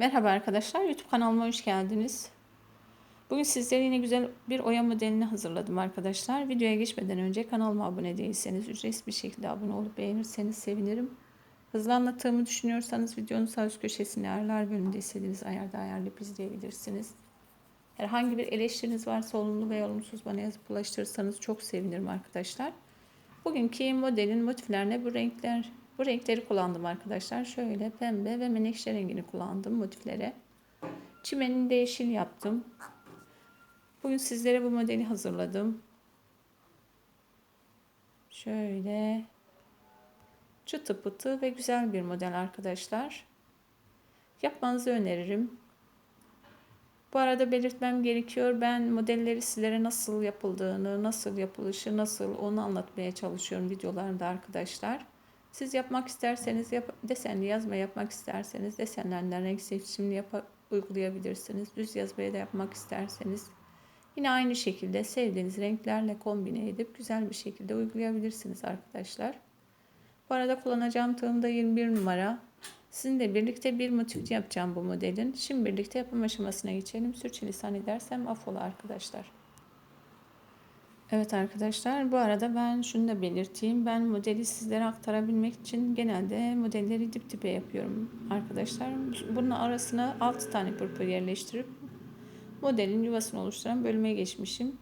Merhaba arkadaşlar, YouTube kanalıma hoş geldiniz. Bugün sizlere yine güzel bir oya modelini hazırladım arkadaşlar. Videoya geçmeden önce kanalıma abone değilseniz ücretsiz bir şekilde abone olup beğenirseniz sevinirim. Hızlı anlattığımı düşünüyorsanız videonun sağ üst köşesinde ayarlar bölümünde istediğiniz ayarda ayarlayıp izleyebilirsiniz. Herhangi bir eleştiriniz varsa olumlu veya olumsuz bana yazıp ulaştırırsanız çok sevinirim arkadaşlar. Bugünkü modelin motiflerine bu renkler bu renkleri kullandım arkadaşlar. Şöyle pembe ve menekşe rengini kullandım motiflere. Çimenini de yeşil yaptım. Bugün sizlere bu modeli hazırladım. Şöyle çıtı pıtı ve güzel bir model arkadaşlar. Yapmanızı öneririm. Bu arada belirtmem gerekiyor. Ben modelleri sizlere nasıl yapıldığını, nasıl yapılışı, nasıl onu anlatmaya çalışıyorum videolarımda arkadaşlar. Siz yapmak isterseniz yap, desenli yazma yapmak isterseniz desenlerden renk seçimini yap, uygulayabilirsiniz. Düz yazmaya da yapmak isterseniz yine aynı şekilde sevdiğiniz renklerle kombine edip güzel bir şekilde uygulayabilirsiniz arkadaşlar. Bu arada kullanacağım tığım da 21 numara. Sizinle birlikte bir motif yapacağım bu modelin. Şimdi birlikte yapım aşamasına geçelim. Sürçülisan edersem affola arkadaşlar. Evet arkadaşlar bu arada ben şunu da belirteyim. Ben modeli sizlere aktarabilmek için genelde modelleri dip dibe yapıyorum arkadaşlar. Bunun arasına 6 tane pırpır yerleştirip modelin yuvasını oluşturan bölüme geçmişim.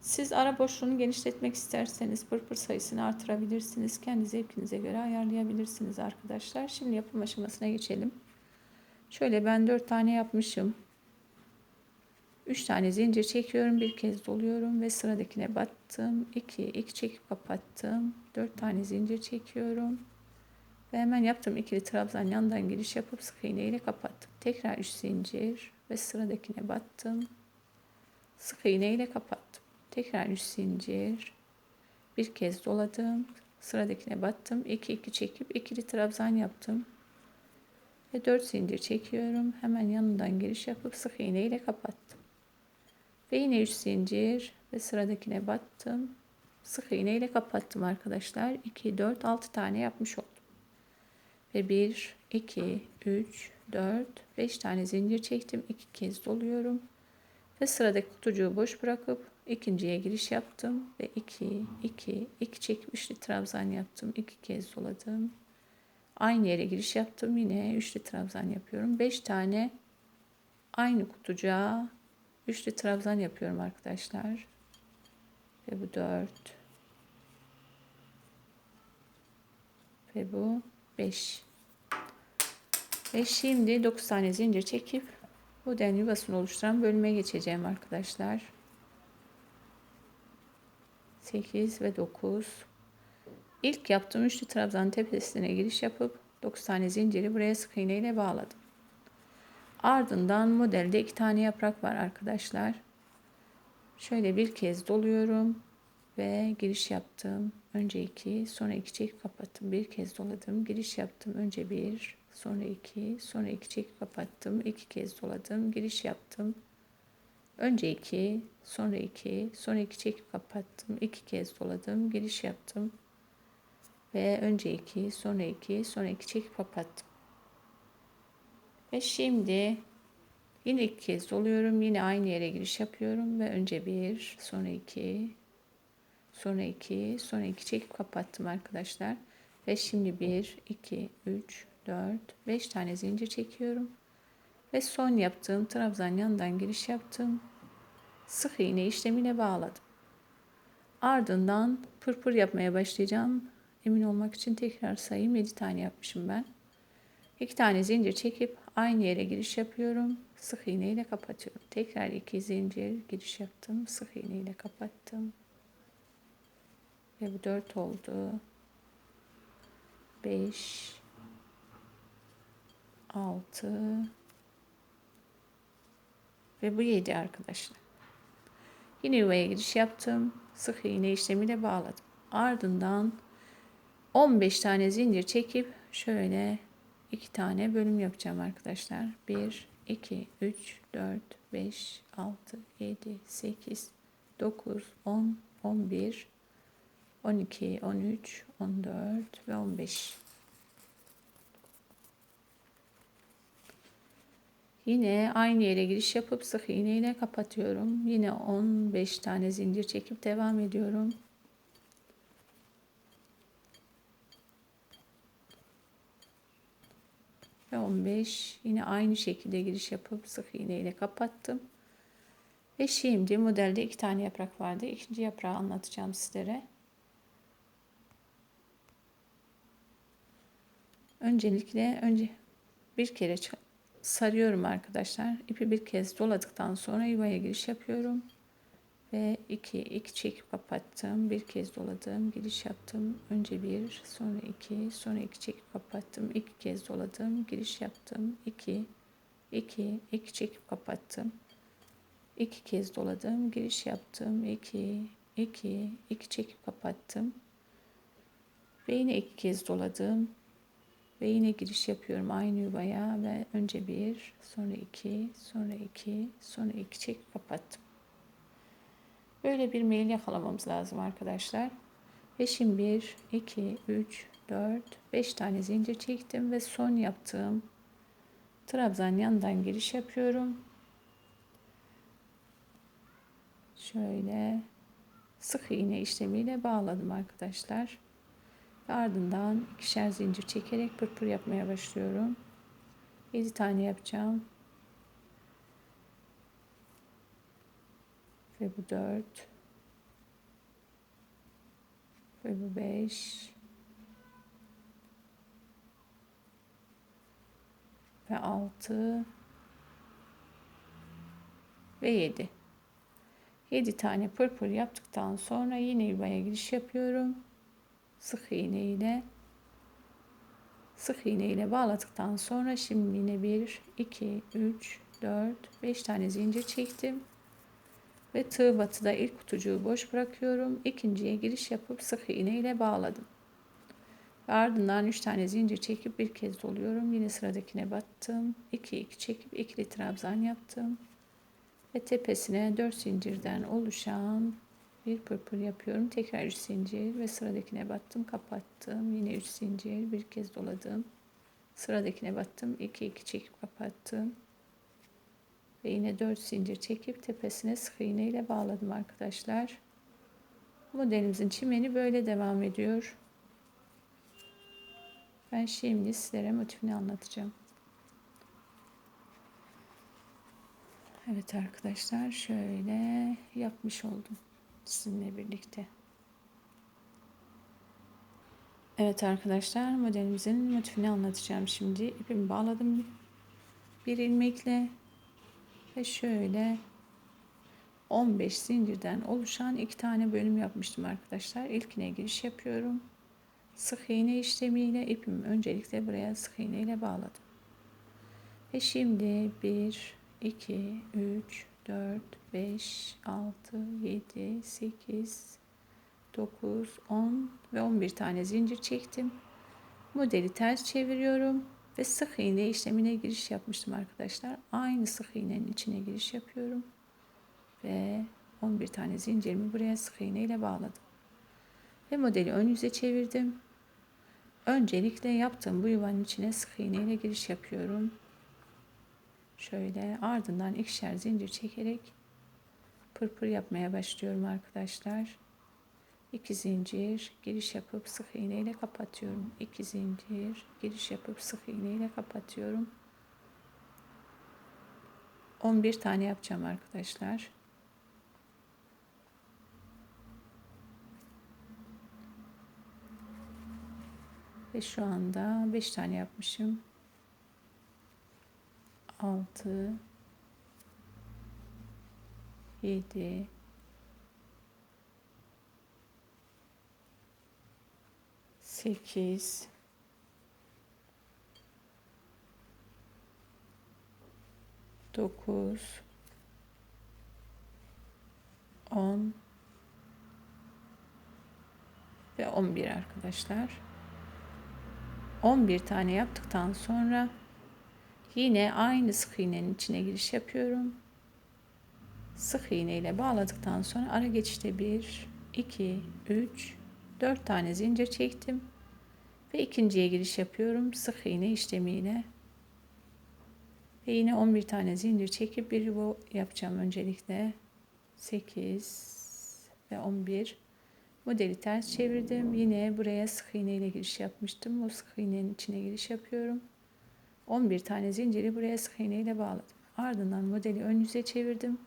Siz ara boşluğunu genişletmek isterseniz pırpır sayısını artırabilirsiniz. Kendi zevkinize göre ayarlayabilirsiniz arkadaşlar. Şimdi yapım aşamasına geçelim. Şöyle ben 4 tane yapmışım. 3 tane zincir çekiyorum. Bir kez doluyorum ve sıradakine battım. 2 2 çekip kapattım. 4 tane zincir çekiyorum. Ve hemen yaptığım ikili trabzan yandan giriş yapıp sık iğne ile kapattım. Tekrar 3 zincir ve sıradakine battım. Sık iğne ile kapattım. Tekrar 3 zincir. Bir kez doladım. Sıradakine battım. 2 2 çekip ikili trabzan yaptım. Ve 4 zincir çekiyorum. Hemen yanından giriş yapıp sık iğne ile kapattım. Ve yine 3 zincir ve sıradakine battım. Sık iğne ile kapattım arkadaşlar. 2, 4, 6 tane yapmış oldum. Ve 1, 2, 3, 4, 5 tane zincir çektim. 2 kez doluyorum. Ve sıradaki kutucuğu boş bırakıp ikinciye giriş yaptım. Ve 2, 2, 2 çekip üçlü trabzan yaptım. 2 kez doladım. Aynı yere giriş yaptım. Yine üçlü trabzan yapıyorum. 5 tane aynı kutucuğa Üçlü trabzan yapıyorum arkadaşlar. Ve bu dört. Ve bu beş. Ve şimdi dokuz tane zincir çekip bu den yuvasını oluşturan bölüme geçeceğim arkadaşlar. Sekiz ve dokuz. İlk yaptığım üçlü trabzan tepesine giriş yapıp 9 tane zinciri buraya sık iğne ile bağladım. Ardından modelde iki tane yaprak var arkadaşlar. Şöyle bir kez doluyorum ve giriş yaptım. Önce iki, sonra iki çek kapattım. Bir kez doladım, giriş yaptım. Önce bir, sonra iki, sonra iki çek kapattım. İki kez doladım, giriş yaptım. Önce iki, sonra iki, sonra iki çekip kapattım. İki kez doladım, giriş yaptım. Ve önce iki, sonra iki, sonra iki çekip kapattım. Ve şimdi yine iki kez doluyorum. Yine aynı yere giriş yapıyorum ve önce bir, sonra iki, sonra iki, sonra iki çekip kapattım arkadaşlar. Ve şimdi bir, iki, üç, dört, beş tane zincir çekiyorum. Ve son yaptığım trabzan yanından giriş yaptım. Sık iğne işlemine bağladım. Ardından pırpır yapmaya başlayacağım. Emin olmak için tekrar sayayım. 7 tane yapmışım ben. 2 tane zincir çekip aynı yere giriş yapıyorum. Sık iğne ile kapatıyorum. Tekrar iki zincir giriş yaptım. Sık iğne ile kapattım. Ve bu 4 oldu. 5 6 ve bu 7 arkadaşlar. Yine yuvaya giriş yaptım. Sık iğne işlemiyle bağladım. Ardından 15 tane zincir çekip şöyle iki tane bölüm yapacağım arkadaşlar. 1, 2, 3, 4, 5, 6, 7, 8, 9, 10, 11, 12, 13, 14 ve 15. Yine aynı yere giriş yapıp sık iğne ile kapatıyorum. Yine 15 tane zincir çekip devam ediyorum. Ve 15 yine aynı şekilde giriş yapıp sık iğne ile kapattım. Ve şimdi modelde iki tane yaprak vardı. İkinci yaprağı anlatacağım sizlere. Öncelikle önce bir kere sarıyorum arkadaşlar. İpi bir kez doladıktan sonra yuvaya giriş yapıyorum. Ve iki, iki çekip kapattım. Bir kez doladım, giriş yaptım. Önce bir, sonra iki, sonra iki çekip kapattım. İki kez doladım, giriş yaptım. İki, iki, iki çekip kapattım. İki kez doladım, giriş yaptım. İki, iki, iki çekip kapattım. Ve yine iki kez doladım, ve yine giriş yapıyorum aynı yuvaya ve önce bir, sonra iki, sonra iki, sonra iki çek kapattım. Böyle bir mail yakalamamız lazım arkadaşlar. Ve şimdi 1, 2, 3, 4, 5 tane zincir çektim ve son yaptığım trabzan yandan giriş yapıyorum. Şöyle sık iğne işlemiyle bağladım arkadaşlar. Ardından ikişer zincir çekerek pırpır yapmaya başlıyorum. 7 tane yapacağım. Ve bu 4. Ve bu 5. Ve 6. Ve 7. 7 tane pırpır yaptıktan sonra yine yuvaya giriş yapıyorum sık iğne ile sık iğne ile bağladıktan sonra şimdi yine 1 2 3 4 5 tane zincir çektim ve tığ batıda ilk kutucuğu boş bırakıyorum ikinciye giriş yapıp sık iğne ile bağladım ve ardından 3 tane zincir çekip bir kez doluyorum yine sıradakine battım 2 2 çekip ikili trabzan yaptım ve tepesine 4 zincirden oluşan bir pırpır yapıyorum. Tekrar 3 zincir ve sıradakine battım, kapattım. Yine 3 zincir, bir kez doladım. Sıradakine battım, 2 2 çekip kapattım. Ve yine 4 zincir çekip tepesine sık iğne ile bağladım arkadaşlar. Modelimizin çimeni böyle devam ediyor. Ben şimdi sizlere motifini anlatacağım. Evet arkadaşlar şöyle yapmış oldum sizinle birlikte. Evet arkadaşlar modelimizin motifini anlatacağım şimdi. İpimi bağladım bir ilmekle ve şöyle 15 zincirden oluşan iki tane bölüm yapmıştım arkadaşlar. İlkine giriş yapıyorum. Sık iğne işlemiyle ipimi öncelikle buraya sık iğne ile bağladım. Ve şimdi 1 2 3 4, 5, 6, 7, 8, 9, 10 ve 11 tane zincir çektim. Modeli ters çeviriyorum ve sık iğne işlemine giriş yapmıştım arkadaşlar. Aynı sık iğnenin içine giriş yapıyorum. Ve 11 tane zincirimi buraya sık iğne ile bağladım. Ve modeli ön yüze çevirdim. Öncelikle yaptığım bu yuvanın içine sık iğne ile giriş yapıyorum. Şöyle ardından ikişer zincir çekerek pırpır yapmaya başlıyorum arkadaşlar. 2 zincir giriş yapıp sık iğne ile kapatıyorum. 2 zincir giriş yapıp sık iğne ile kapatıyorum. 11 tane yapacağım arkadaşlar. Ve şu anda 5 tane yapmışım altı, yedi, sekiz, dokuz, on ve on bir arkadaşlar. On bir tane yaptıktan sonra Yine aynı sık iğnenin içine giriş yapıyorum. Sık iğne ile bağladıktan sonra ara geçişte 1, 2, 3, 4 tane zincir çektim. Ve ikinciye giriş yapıyorum sık iğne işlemiyle. Ve yine 11 tane zincir çekip bir yuva yapacağım öncelikle. 8 ve 11 modeli ters çevirdim. Yine buraya sık iğne ile giriş yapmıştım. O sık iğnenin içine giriş yapıyorum. 11 tane zinciri buraya sık iğne ile bağladım. Ardından modeli ön yüze çevirdim.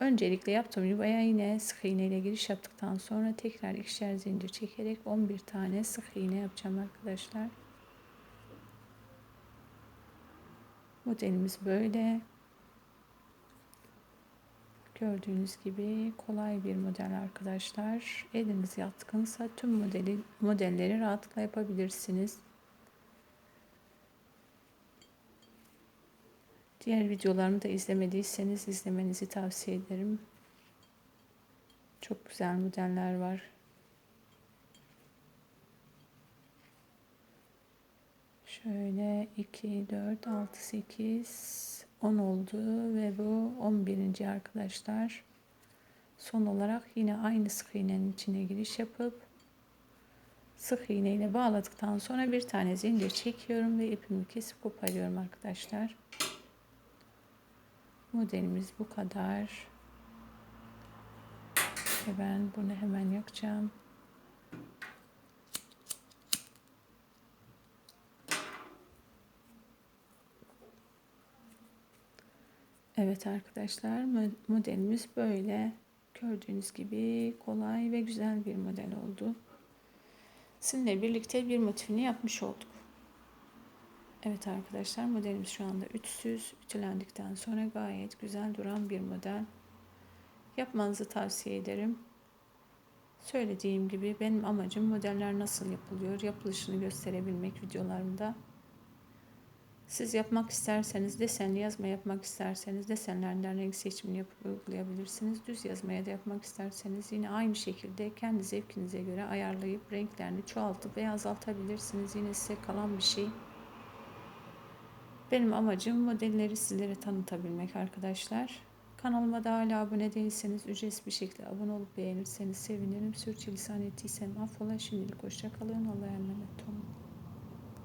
Öncelikle yaptığım yuvaya yine sık iğne ile giriş yaptıktan sonra tekrar ikişer zincir çekerek 11 tane sık iğne yapacağım arkadaşlar. Modelimiz böyle. Gördüğünüz gibi kolay bir model arkadaşlar. Eliniz yatkınsa tüm modeli, modelleri rahatlıkla yapabilirsiniz. Diğer videolarımı da izlemediyseniz izlemenizi tavsiye ederim. Çok güzel modeller var. Şöyle 2, 4, 6, 8, 10 oldu ve bu 11. arkadaşlar. Son olarak yine aynı sık iğnenin içine giriş yapıp sık iğne ile bağladıktan sonra bir tane zincir çekiyorum ve ipimi kesip koparıyorum arkadaşlar. Modelimiz bu kadar. Ve ben bunu hemen yakacağım. Evet arkadaşlar modelimiz böyle. Gördüğünüz gibi kolay ve güzel bir model oldu. Sizinle birlikte bir motifini yapmış olduk. Evet arkadaşlar modelimiz şu anda ütüsüz. Ütülendikten sonra gayet güzel duran bir model. Yapmanızı tavsiye ederim. Söylediğim gibi benim amacım modeller nasıl yapılıyor, yapılışını gösterebilmek videolarımda. Siz yapmak isterseniz desenli yazma yapmak isterseniz desenlerden renk seçimini yapıp uygulayabilirsiniz. Düz yazmaya da yapmak isterseniz yine aynı şekilde kendi zevkinize göre ayarlayıp renklerini çoğaltıp veya azaltabilirsiniz. Yine size kalan bir şey. Benim amacım modelleri sizlere tanıtabilmek arkadaşlar. Kanalıma da hala abone değilseniz ücretsiz bir şekilde abone olup beğenirseniz sevinirim. Sürçülisan ettiysem affola. Şimdilik hoşçakalın. Allah'a emanet olun.